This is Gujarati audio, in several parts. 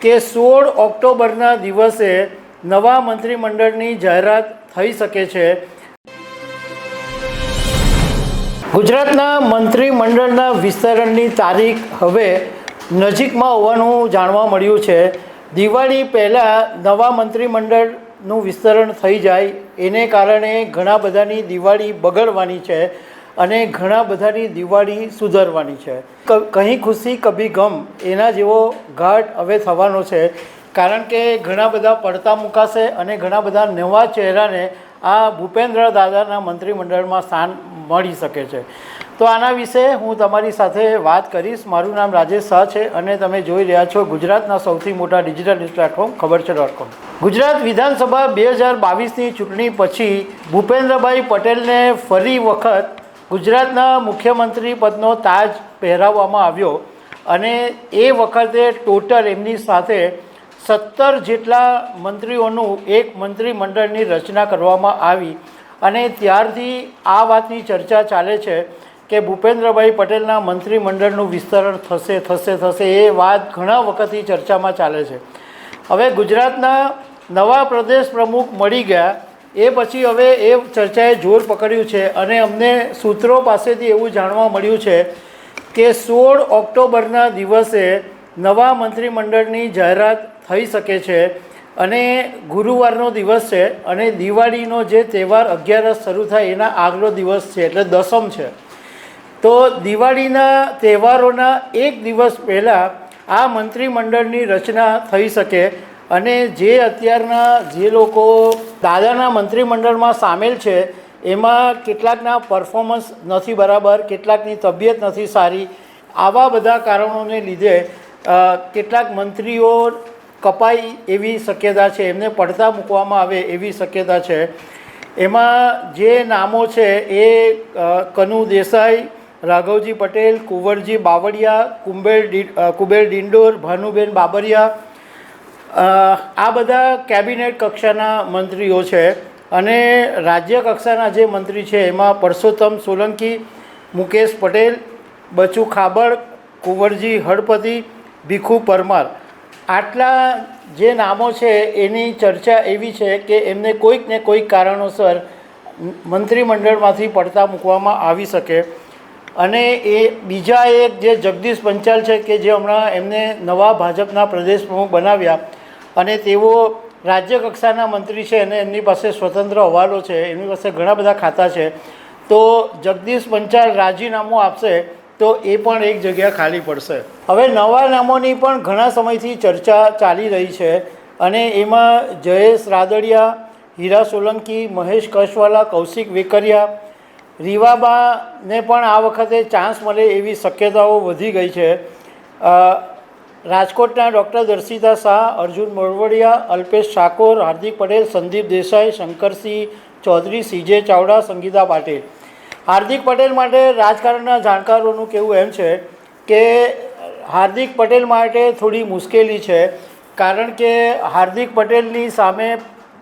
કે સોળ ઓક્ટોબરના દિવસે નવા મંત્રીમંડળની જાહેરાત થઈ શકે છે. ગુજરાતના મંત્રીમંડળના વિસ્તરણની તારીખ હવે નજીકમાં હોવાનું જાણવા મળ્યું છે. દિવાળી પહેલાં નવા મંત્રીમંડળનું વિસ્તરણ થઈ જાય. એને કારણે ઘણા બધાની દિવાળી બગડવાની છે. અને ઘણા બધાની દિવાળી સુધરવાની છે. કહી ખુશી, કભી ગમ, એના જેવો ઘાટ હવે થવાનો છે. કારણ કે ઘણા બધા પડતા મુકાશે અને ઘણા બધા નવા ચહેરાને આ ભૂપેન્દ્ર દાદાના મંત્રીમંડળમાં સ્થાન મળી શકે છે. તો આના વિશે હું તમારી સાથે વાત કરીશ. મારું નામ રાજેશ શાહ છે અને તમે જોઈ રહ્યા છો ગુજરાતના સૌથી મોટા ડિજિટલ ન્યૂઝ પ્લેટફોર્મ ખબર છે ડોટ કોમ. ગુજરાત વિધાનસભા બે હજાર બાવીસની ચૂંટણી પછી ભૂપેન્દ્રભાઈ પટેલને ફરી વખત ગુજરાતના મુખ્યમંત્રી પદનો તાજ પહેરાવવામાં આવ્યો અને એ વખતે ટોટલ એમની સાથે સત્તર જેટલા મંત્રીઓનું એક મંત્રીમંડળની રચના કરવામાં આવી અને ત્યારથી આ વાતની ચર્ચા ચાલે છે કે ભૂપેન્દ્રભાઈ પટેલના મંત્રીમંડળનું વિસ્તરણ થશે થશે થશે એ વાત ઘણા વખતથી ચર્ચામાં ચાલે છે. હવે ગુજરાતના નવા પ્રદેશ પ્રમુખ મળી ગયા એ પછી હવે એ ચર્ચાએ જોર પકડ્યું છે અને અમને સૂત્રો પાસેથી એવું જાણવા મળ્યું છે કે સોળ ઓક્ટોબરના દિવસે નવા મંત્રીમંડળની જાહેરાત થઈ શકે છે અને ગુરુવારનો દિવસ છે અને દિવાળીનો જે તહેવાર અગિયારસ શરૂ થાય એના આગલો દિવસ છે એટલે દસમ છે. તો દિવાળીના તહેવારોના એક દિવસ પહેલાં આ મંત્રીમંડળની રચના થઈ શકે અને જે અત્યારના જે લોકો દાદાના મંત્રીમંડળમાં સામેલ છે, એમાં કેટલાકના પરફોર્મન્સ નથી બરાબર, કેટલાકની તબિયત નથી સારી. આવા બધા કારણોને લીધે કેટલાક મંત્રીઓ કપાય એવી શક્યતા છે, એમને પડતા મૂકવામાં આવે એવી શક્યતા છે. એમાં જે નામો છે એ કનુ દેસાઈ, રાઘવજી પટેલ, કુંવરજી બાવળિયા, કુંબેર કુબેર ડિંડોર, ભાનુબેન બાબરિયા આ બધા કેબિનેટ કક્ષાના મંત્રીઓ છે અને રાજ્ય કક્ષાના જે મંત્રી છે, એમાં પરસોત્તમ સોલંકી, મુકેશ પટેલ, બચુ ખાબડ, કુંવરજી હળપતિ, ભીખુ પરમાર. આટલા જે નામો છે, એની ચર્ચા એવી છે કે એમને કોઈક ને કોઈક કારણોસર મંત્રીમંડળમાંથી પડતા મૂકવામાં આવી શકે. અને એ બીજા એક જે જગદીશ પંચાલ છે કે જે હમણાં એમને નવા ભાજપના પ્રદેશ પ્રમુખ બનાવ્યા અને તેઓ રાજ્ય કક્ષાના મંત્રી છે અને એમની પાસે સ્વતંત્ર હવાલો છે, એમની પાસે ઘણા બધા ખાતા છે. તો જગદીશ પંચાલ રાજીનામું આપશે તો એ પણ એક જગ્યા ખાલી પડશે. હવે નવા નામોની પણ ઘણા સમયથી ચર્ચા ચાલી રહી છે અને એમાં જયેશ રાદડિયા, હીરા સોલંકી, મહેશ કશવાલા, કૌશિક વેકરિયા, રીવાબાને પણ આ વખતે ચાન્સ મળે એવી શક્યતાઓ વધી ગઈ છે. રાજકોટના ડૉક્ટર દર્શિતા શાહ, અર્જુન મોરવડિયા, અલ્પેશ ઠાકોર, હાર્દિક પટેલ, સંદીપ દેસાઈ, શંકરસિંહ ચૌધરી, સીજે ચાવડા, સંગીતા પાટીલ. હાર્દિક પટેલ માટે રાજકારણના જાણકારોનું કહેવું એમ છે કે હાર્દિક પટેલ માટે થોડી મુશ્કેલી છે કારણ કે હાર્દિક પટેલની સામે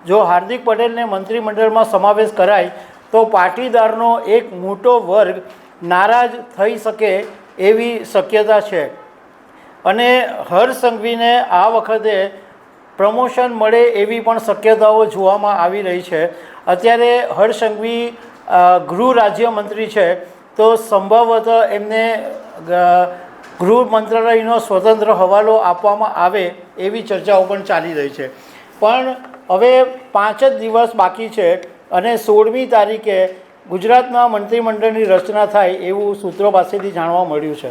જો હાર્દિક પટેલને મંત્રીમંડળમાં સમાવેશ કરાય, તો પાટીદારનો એક મોટો વર્ગ નારાજ થઈ શકે એવી શક્યતા છે. અને હર સંઘવીને આ વખતે પ્રમોશન મળે એવી પણ શક્યતાઓ જોવામાં આવી રહી છે. અત્યારે હર સંઘવી ગૃહ રાજ્યમંત્રી છે, તો સંભવત એમને ગૃહ મંત્રાલયનો સ્વતંત્ર હવાલો આપવામાં આવે એવી ચર્ચાઓ પણ ચાલી રહી છે. પણ હવે પાંચ જ દિવસ બાકી છે અને સોળમી તારીખે ગુજરાતમાં મંત્રીમંડળની રચના થાય એવું સૂત્રો પાસેથી જાણવા મળ્યું છે.